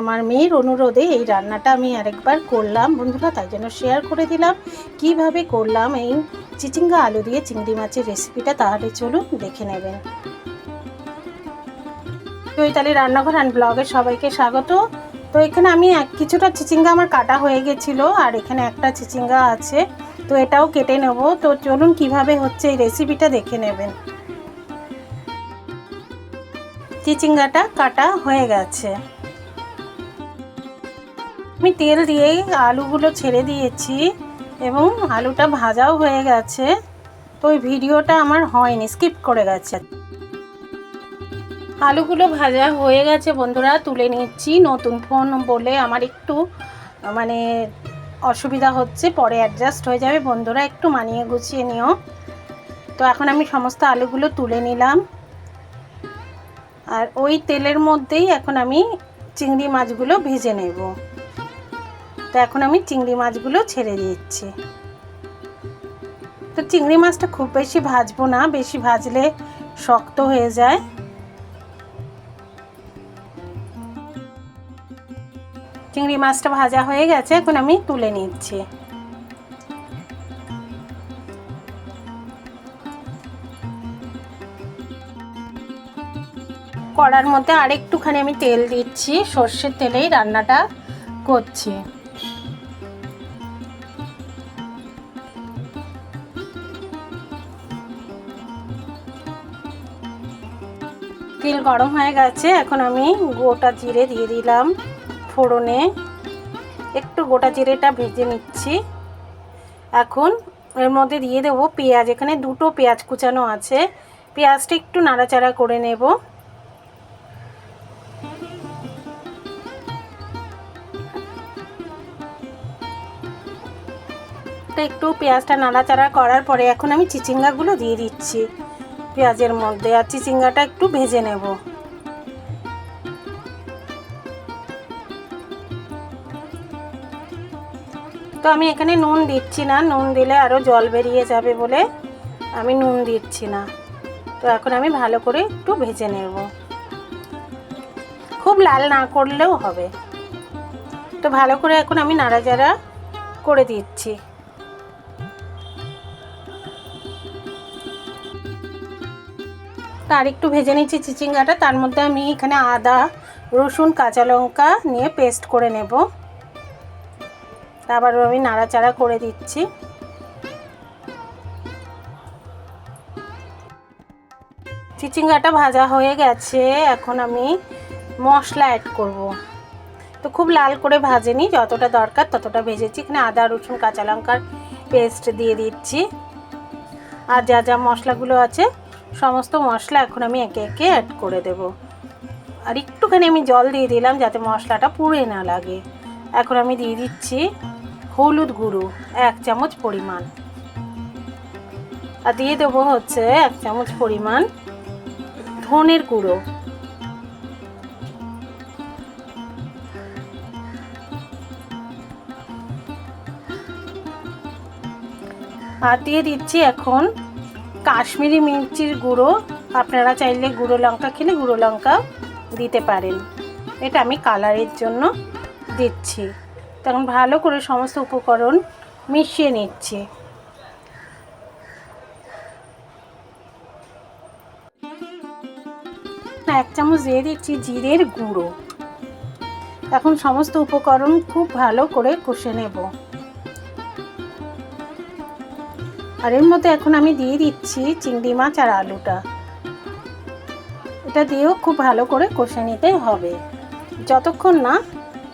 আমার মেয়ের অনুরোধে এই রান্নাটা আমি আরেকবার করলাম। বন্ধুরা, তাই জন্য শেয়ার করে দিলাম। কীভাবে করলাম এই চিচিঙ্গা আলু দিয়ে চিংড়ি মাছের রেসিপিটা তাহলে চলুন দেখে নেবেন। চৈতালি রান্নাঘর অ্যান্ড ব্লগে সবাইকে স্বাগত। তো এখানে আমি এক, কিছুটা চিচিঙ্গা আমার কাটা হয়ে গেছিল, আর এখানে একটা চিচিঙ্গা আছে। তো এটাও কেটে নেব। তো চলুন কীভাবে হচ্ছে এই রেসিপিটা দেখে নেবেন। চিচিঙ্গাটা কাটা হয়ে গেছে। আমি তেল দিয়েই আলুগুলো ছেড়ে দিয়েছি এবং আলুটা ভাজাও হয়ে গেছে। তো ওই ভিডিওটা আমার হয়নি, স্কিপ করে গেছে। আলুগুলো ভাজা হয়ে গেছে বন্ধুরা, তুলে নিচ্ছি নতুন ফোন বলে আমার একটু মানে অসুবিধা হচ্ছে, পরে অ্যাডজাস্ট হয়ে যাবে। বন্ধুরা, একটু মানিয়ে গুছিয়ে নিও। তো এখন আমি সমস্ত আলুগুলো তুলে নিলাম। আর ওই তেলের মধ্যেই এখন আমি চিংড়ি মাছগুলো ভেজে নেব। তো এখন আমি চিংড়ি মাছগুলো ছেড়ে দিচ্ছি। তো চিংড়ি মাছটা খুব বেশি ভাজবো না, বেশি ভাজলে শক্ত হয়ে যায়। চিংড়ি মাছটা ভাজা হয়ে গেছে, এখন আমি তুলে নিচ্ছি। কড়ার মধ্যে আরেকটুখানি আমি তেল দিচ্ছি, সর্ষের তেলেই রান্নাটা করছি। তেল গরম হয়ে গেছে, এখন আমি গোটা জিরে দিয়ে দিলাম ফোড়নে। একটু গোটা জিরেটা ভেজে নিচ্ছি। এখন এর মধ্যে দিয়ে দেবো পেঁয়াজ, এখানে দুটো পেঁয়াজ কুচানো আছে। পেঁয়াজটা একটু নাড়াচাড়া করে নেব। একটু পেঁয়াজটা নাড়াচাড়া করার পরে এখন আমি চিচিঙ্গাগুলো দিয়ে দিচ্ছি। পেঁয়াজের মধ্যে আর চিচিঙ্গাটা একটু ভেজে নেব। তো আমি এখানে নুন দিচ্ছি না, নুন দিলে আরও জল বেরিয়ে যাবে বলে আমি নুন দিচ্ছি না। তো এখন আমি ভালো করে একটু ভেজে নেব। খুব লাল না করলেও হবে। তো ভালো করে এখন আমি নাড়াচাড়া করে দিচ্ছি। তার একটু ভেজে নিচ্ছি চিচিঙ্গাটা। তার মধ্যে আমি এখানে আদা, রসুন, কাঁচা লঙ্কা নিয়ে পেস্ট করে নেব। আবার আমি নাড়াচাড়া করে দিচ্ছি। চিচিঙ্গাটা ভাজা হয়ে গেছে। এখন আমি মশলা অ্যাড করব। তো খুব লাল করে ভাজেনি, যতটা দরকার ততটা ভেজেছি। এখানে আদা, রসুন, কাঁচা লঙ্কার পেস্ট দিয়ে দিচ্ছি। আর যা যা মশলাগুলো আছে সমস্ত মশলা এখন আমি একে একে অ্যাড করে দেব। আর একটুখানি আমি জল দিয়ে দিলাম যাতে মশলাটা পুড়ে না লাগে। এখন আমি দিয়ে দিচ্ছি হলুদ গুঁড়ো, এক চামচ পরিমাণ। আর দিয়ে দেবো হচ্ছে এক চামচ পরিমাণ ধনের গুঁড়ো। আর দিয়ে দিচ্ছি এখন কাশ্মীরি মির্চির গুঁড়ো। আপনারা চাইলে গুঁড়ো লঙ্কা খেলে গুঁড়ো লঙ্কা দিতে পারেন। এটা আমি কালারের জন্য দিচ্ছি। তখন ভালো করে সমস্ত উপকরণ মিশিয়ে নিচ্ছি। এক চামচ দিয়ে দিচ্ছি জিরের গুঁড়ো। এখন সমস্ত উপকরণ খুব ভালো করে কষে নেব। আর এর মধ্যে এখন আমি দিয়ে দিচ্ছি চিংড়ি মাছ আর আলুটা। এটা দিয়েও খুব ভালো করে কষে নিতে হবে। যতক্ষণ না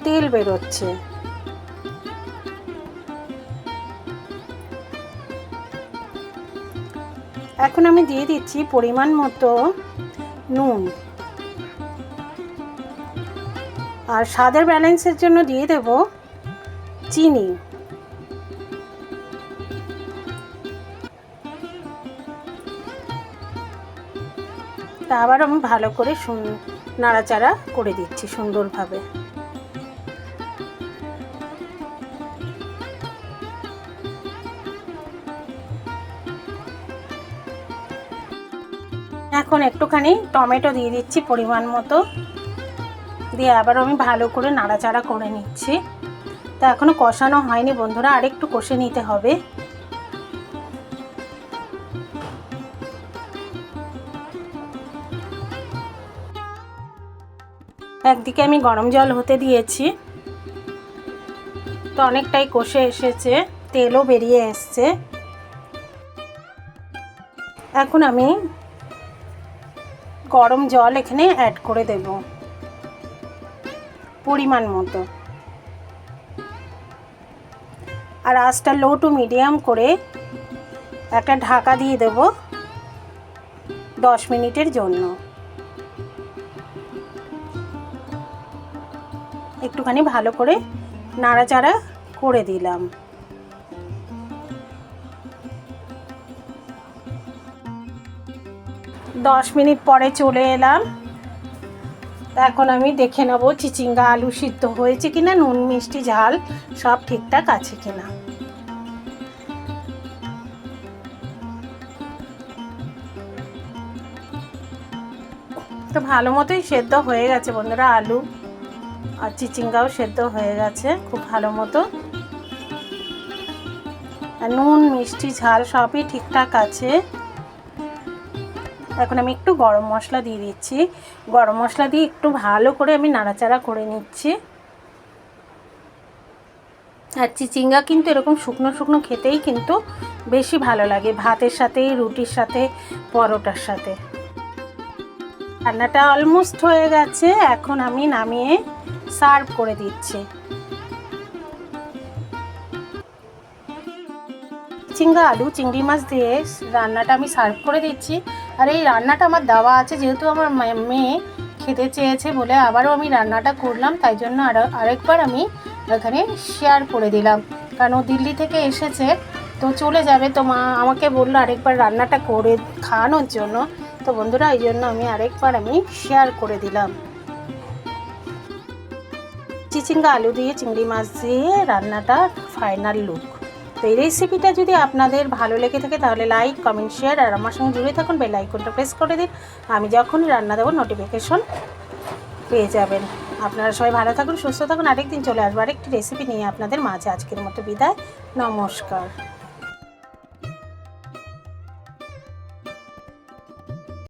তেল বেরোচ্ছে। এখন আমি দিয়ে দিচ্ছি পরিমাণ মতো নুন। আর স্বাদের ব্যালেন্সের জন্য দিয়ে দেব চিনি। তা আবার আমি ভালো করে নাড়াচাড়া করে দিচ্ছি সুন্দরভাবে। এখন একটুখানি টমেটো দিয়ে দিচ্ছি পরিমাণ মতো। দিয়ে আবার আমি ভালো করে নাড়াচাড়া করে নিচ্ছি। তা এখনও কষানো হয়নি বন্ধুরা, আরেকটু কষে নিতে হবে। একদিকে আমি গরম জল হতে দিয়েছি। তো অনেকটাই কষে এসেছে, তেলও বেরিয়ে এসছে। এখন আমি গরম জল এখানে অ্যাড করে দেব, পরিমাণ মতো। আর আঁচটা লো টু মিডিয়াম করে একটা ঢাকা দিয়ে দেব দশ মিনিটের জন্য। একটুখানি ভালো করে নাড়াচাড়া করে দিলাম। দশ মিনিট পরে চলে এলাম। এখন আমি দেখে নেব চিচিঙ্গা আলু সিদ্ধ হয়েছে কিনা, নুন, মিষ্টি, ঝাল, সব ঠিকঠাক আছে কিনা। তো ভালো মতোই সেদ্ধ হয়ে গেছে বন্ধুরা আলু। আর চিচিঙ্গাও সেদ্ধ হয়ে গেছে খুব ভালো মতো। নুন, মিষ্টি, ঝাল সবই ঠিকঠাক আছে। এখন আমি একটু গরম মশলা দিয়ে দিচ্ছি। গরম মশলা দিয়ে একটু ভালো করে আমি নাড়াচাড়া করে নিচ্ছি। আর চিচিঙ্গা কিন্তু এরকম শুকনো শুকনো খেতেই কিন্তু বেশি ভালো লাগে ভাতের সাথে, রুটির সাথে, পরোটার সাথে। রান্নাটা অলমোস্ট হয়ে গেছে, এখন আমি নামিয়ে সার্ভ করে দিচ্ছি। চিংড়া আলু, চিংড়ি মাছ দিয়ে রান্নাটা আমি সার্ভ করে দিচ্ছি। আর এই রান্নাটা আমার দেওয়া আছে, যেহেতু আমার মেয়ে খেতে চেয়েছে বলে আবারও আমি রান্নাটা করলাম, তাই জন্য আরও আরেকবার আমি এখানে শেয়ার করে দিলাম। কারণ দিল্লি থেকে এসেছে, তো চলে যাবে, তো মা আমাকে বলল আরেকবার রান্নাটা করে খাওয়ানোর জন্য। তো বন্ধুরা, এই জন্য আমি আরেকবার আমি শেয়ার করে দিলাম। চিচিঙ্গা আলু দিয়ে চিংড়ি মাছ দিয়ে রান্নাটা ফাইনাল লুক তো এই রেসিপিটা যদি আপনাদের ভালো লেগে থাকে, তাহলে লাইক কমেন্ট শেয়ার আর আমার সঙ্গে জুড়ে থাকুন। বেল আইকনটা প্রেস করে দিন। আমি যখনই রান্না দেবো নোটিফিকেশন পেয়ে যাবেন। আপনারা সবাই ভালো থাকুন, সুস্থ থাকুন। আরেকদিন চলে আসব আরেকটি রেসিপি নিয়ে আপনাদের মাঝে। আজকের মতো বিদায়। নমস্কার।